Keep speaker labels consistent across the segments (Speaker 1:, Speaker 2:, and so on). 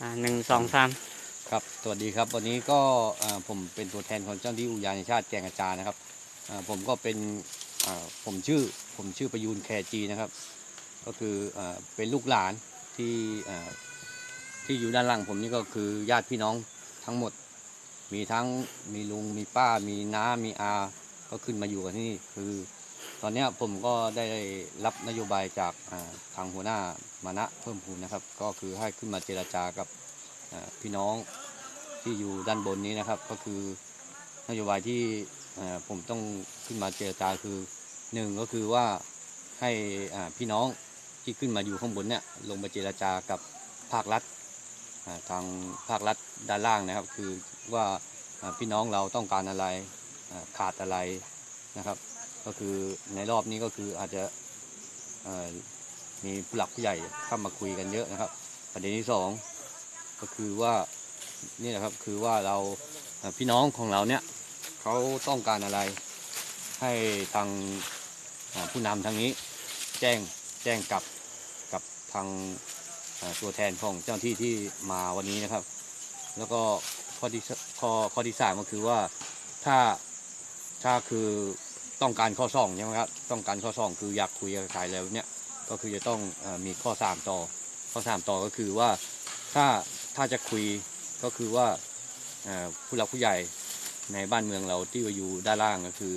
Speaker 1: อ่าหนึ่งสองสาม
Speaker 2: ครับ สวัสดีครับ วันนี้ก็ผมเป็นตัวแทนของเจ้าหน้าที่อุทยานแห่งชาติแก่งกระจานนะครับ ผมก็เป็นผมชื่อผมชื่อประยูนแคจีนะครับ ก็คืออเป็นลูกหลานที่ที่อยู่ด้านหล่างผมนี่ก็คือญาติพี่น้องทั้งหมด มีทั้งมีลุงมีป้ามีน้ามีอา ก็ขึ้นมาอยู่กันที่นี่คือ ตอนนี้ผมก็ได้รับนโยบายจากทางหัวหน้ามานะเพิ่มพูนนะครับ ก็คือให้ขึ้นมาเจรจากับพี่น้องที่อยู่ด้านบนนี้นะครับ ก็คือนโยบายที่ผมต้องขึ้นมาเจรจาคือหนึ่งก็คือว่าให้พี่น้องที่ขึ้นมาอยู่ข้างบนเนี่ยลงมาเจรจากับภาครัฐทางภาครัฐด้านล่างนะครับ คือว่าพี่น้องเราต้องการอะไรขาดอะไรนะครับ ก็คือในรอบนี้ก็คืออาจจะมีผู้หลักผู้ใหญ่เข้ามาคุยกันเยอะนะครับ ประเด็นที่สองก็คือว่านี่แหละครับคือว่าเราพี่น้องของเราเนี่ยเขาต้องการอะไรให้ทางผู้นำทางนี้แจ้งแจ้งกับกับทางตัวแทนของเจ้าหน้าที่ที่มาวันนี้นะครับ แล้วก็ข้อที่ข้อข้อที่สามก็คือว่าถ้าถ้าคือ ต้องการข้อสองใช่ไหมครับต้องการข้อสองคืออยากคุยกับใครแล้วเนี่ยก็คือจะต้องอมีข้อสามต่อข้อสามต่อก็คือว่าถ้าถ้าจะคุยก็คือว่าผู้หลักผู้ใหญ่ในบ้านเมืองเราที่อยู่ด้านล่างก็คือ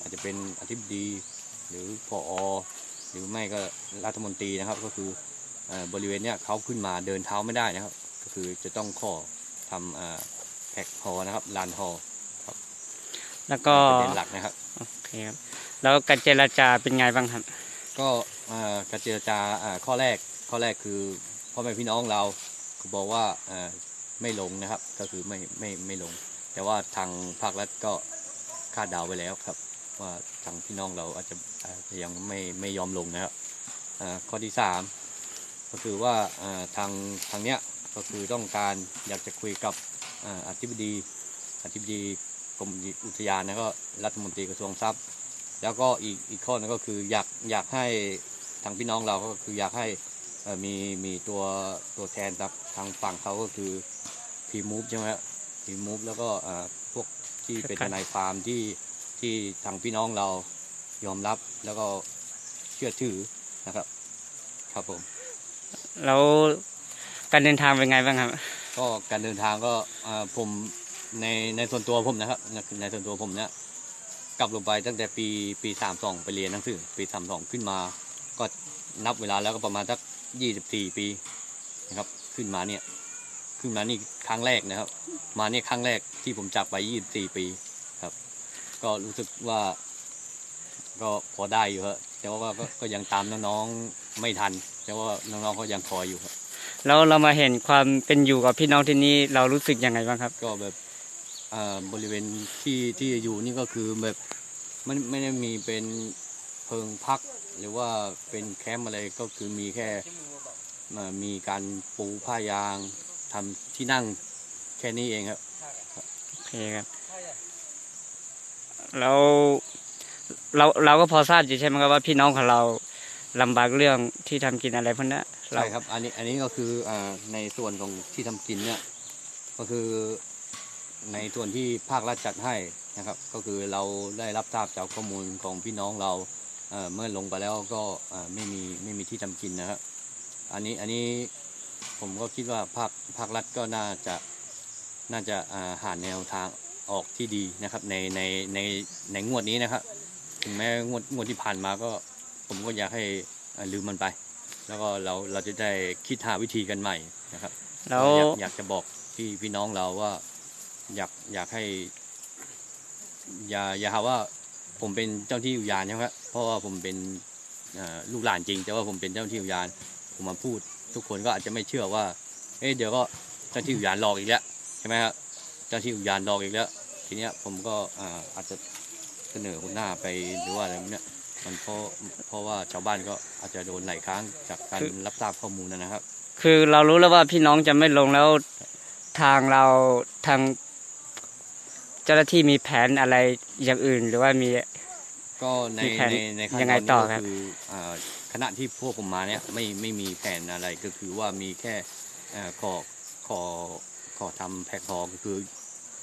Speaker 2: อาจจะเป็นอธิบดีหรือผอหรือไม่ก็รัฐมนตรีนะครับ ก็คืออบริเวณเนี้ยเขาขึ้นมาเดินเท้าไม่ได้นะครับ ก็คือจะต้องขอทำแพ็คฮอนะครับลานฮอ
Speaker 1: แล้วก็
Speaker 2: ประเด็นหลักนะครับ
Speaker 1: โอเคครับ แล้วการเจรจาเป็นไงบ้างครับ
Speaker 2: ก็เอ่อการเจรจาอ่าข้อแรกข้อแรกคือพ่อแม่พี่น้องเราก็บอกว่าเอ่อไม่ลงนะครับ ก็คือไม่ไม่ไม่ลง แต่ว่าทางภาครัฐก็คาดเดาไว้แล้วครับ ว่าทางพี่น้องเราอาจจะอาจจะยังไม่ไม่ยอมลงนะครับอ่าข้อที่สามก็คือว่าอ่าทางทางเนี้ยก็คือต้องการอยากจะคุยกับอ่าอธิบดีอธิบดีก รมอุทยานแล้วก็รัฐมนตรีกระทรวงทรัพย์ แล้วก็อีกอีกข้อนึงก็คืออยากอยากให้ทางพี่น้องเราก็คืออยากให้เอ่อมีมีตัวตัวแทนจากทางฝั่งเขาก็คือพีมูฟใช่ไหมครับพีมูฟแล้วก็เอ่อพวกที่เป็น
Speaker 1: ครั
Speaker 2: ท
Speaker 1: บ
Speaker 2: นายความที่ที่ทางพี่น้องเรายอมรับแล้วก็เชื่อถือนะครับ ครับผม
Speaker 1: แล้วการเดินทางเป็นไงบ้างครับ
Speaker 2: ก็การเดินทางก็เอ่อผม ในในส่วนตัวผมนะครับในในส่วนตัวผมเนี่ยกลับลงไปตั้งแต่ปีปีสามสองไปเรียนหนังสือ ปีสามสองขึ้นมา ก็นับเวลาแล้วก็ประมาณสักยี่สิบสี่ปีนะครับ ขึ้นมาเนี่ย ขึ้นมานี่ครั้งแรกนะครับ มาเนี่ยครั้งแรกที่ผมจากไปยี่สิบสี่ปีครับ ก็รู้สึกว่า ก็พอได้อยู่ครับแต่ว่าก็ก็ยังตามน้องๆไม่ทัน แต่ว่าน้องๆเขายังคอยอยู่ครับ
Speaker 1: แล้วเรามาเห็นความเป็นอยู่กับพี่น้องที่นี่เรารู้สึกยังไงบ้างครับ
Speaker 2: ก็แบบอ่า บริเวณที่ที่อยู่นี่ก็คือแบบมันไม่ได้มีเป็นเพิงพัก หรือว่าเป็นแคมป์อะไรก็คือมีแค่อ่ามีการปูผ้ายางทำที่นั่งแค่นี้เองครับ
Speaker 1: โอเคครับแล้วเราเราก็พอทราบอยู่ใช่ไหมครับว่าพี่น้องของเราลำบากเรื่องที่ทำกินอะไรพวกนี้เรา
Speaker 2: ใช่ครับ อันนี้อันนี้ก็คืออ่าในส่วนของที่ทำกินเนี่ยก็คือ ในส่วนที่ภาครัฐจัดให้นะครับ ก็คือเราได้รับทราบจากข้อมูลของพี่น้องเราเอ่อเมื่อลงไปแล้วก็อ่าไม่มีไม่มีที่ทำกินนะครับอันนี้อันนี้ผมก็คิดว่าภาคภาครัฐก็น่าจะน่าจะอ่าหาแนวทางออกที่ดีนะครับในในในในงวดนี้นะครับถึงแม้งวดงวดที่ผ่านมาก็ผมก็อยากให้อ่าลืมมันไป แล้วก็เราเราจะได้คิดหาวิธีกันใหม่นะครับ
Speaker 1: แล้ว
Speaker 2: อยากอยากจะบอกพี่พี่น้องเราว่า อยากอยากให้ อย่าอย่าหาว่าผมเป็นเจ้าที่อุทยานใช่ไหมครับเพราะว่าผมเป็นเอ่อลูกหลานจริง แต่ว่าผมเป็นเจ้าที่อุทยาน ผมมาพูด ทุกคนก็อาจจะไม่เชื่อว่า เอ๊ะเดี๋ยวก็เจ้าที่อุทยานหลอกอีกแล้วใช่ไหมครับเจ้าที่อุทยานหลอกอีกแล้ว ทีเนี้ยผมก็อ่าอาจจะเสนอหัวหน้าไปหรือว่าอะไรพวกเนี้ยมันเพราะเพราะว่าชาวบ้านก็อาจจะโดนหลายครั้งจากการรับทราบข้อมูลนะครับ
Speaker 1: คือเรารู้แล้วว่าพี่น้องจะไม่ลงแล้วทางเราทางเจ้าหน้าที่มีแผนอะไรอย่างอื่น หรือว่ามี
Speaker 2: ก็ใน
Speaker 1: มีแผน
Speaker 2: ในในขั้น
Speaker 1: ยังไง
Speaker 2: ตอน
Speaker 1: ต่
Speaker 2: นี้
Speaker 1: อ
Speaker 2: ก็
Speaker 1: ครับ
Speaker 2: คืออ่าคณะที่พวกผมมาเนี่ยไม่ไม่มีแผนอะไรก็คือว่ามีแค่เอ่อขอขอขอทำแพ็คพอก็คือ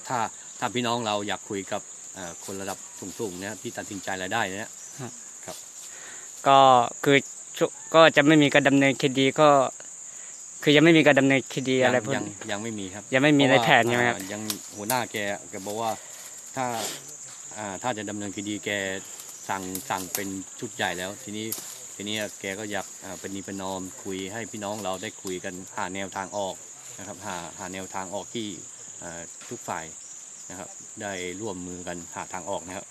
Speaker 2: ถ้าถ้าพี่น้องเราอยากคุยกับเอ่อคนระดับสูงๆเนี่ยที่ตัดสินใจรายได้เนี่ย
Speaker 1: ก็คือชุก็จะไม่มีการดำเนินคดีก็ คือยังไม่มีการดำเนินคดีอะไรพวก
Speaker 2: ยัง
Speaker 1: นี้
Speaker 2: ยังไม่มีครับ
Speaker 1: ยังไม่มีใน
Speaker 2: เพราะว่า
Speaker 1: แผนใช่ไหมครับ
Speaker 2: อ่ายังหัวหน้าแกแกบอกว่าถ้าอ่าถ้าจะดำเนินคดีแกสั่งสั่งเป็นชุดใหญ่แล้ว ทีนี้ทีนี้แกก็อยากอ่าเป็นนีเป็นนอมคุยให้พี่น้องเราได้คุยกันหาแนวทางออกนะครับหาหาแนวทางออกที่อ่าทุกฝ่ายนะครับได้ร่วมมือกันหาทางออกนะครับ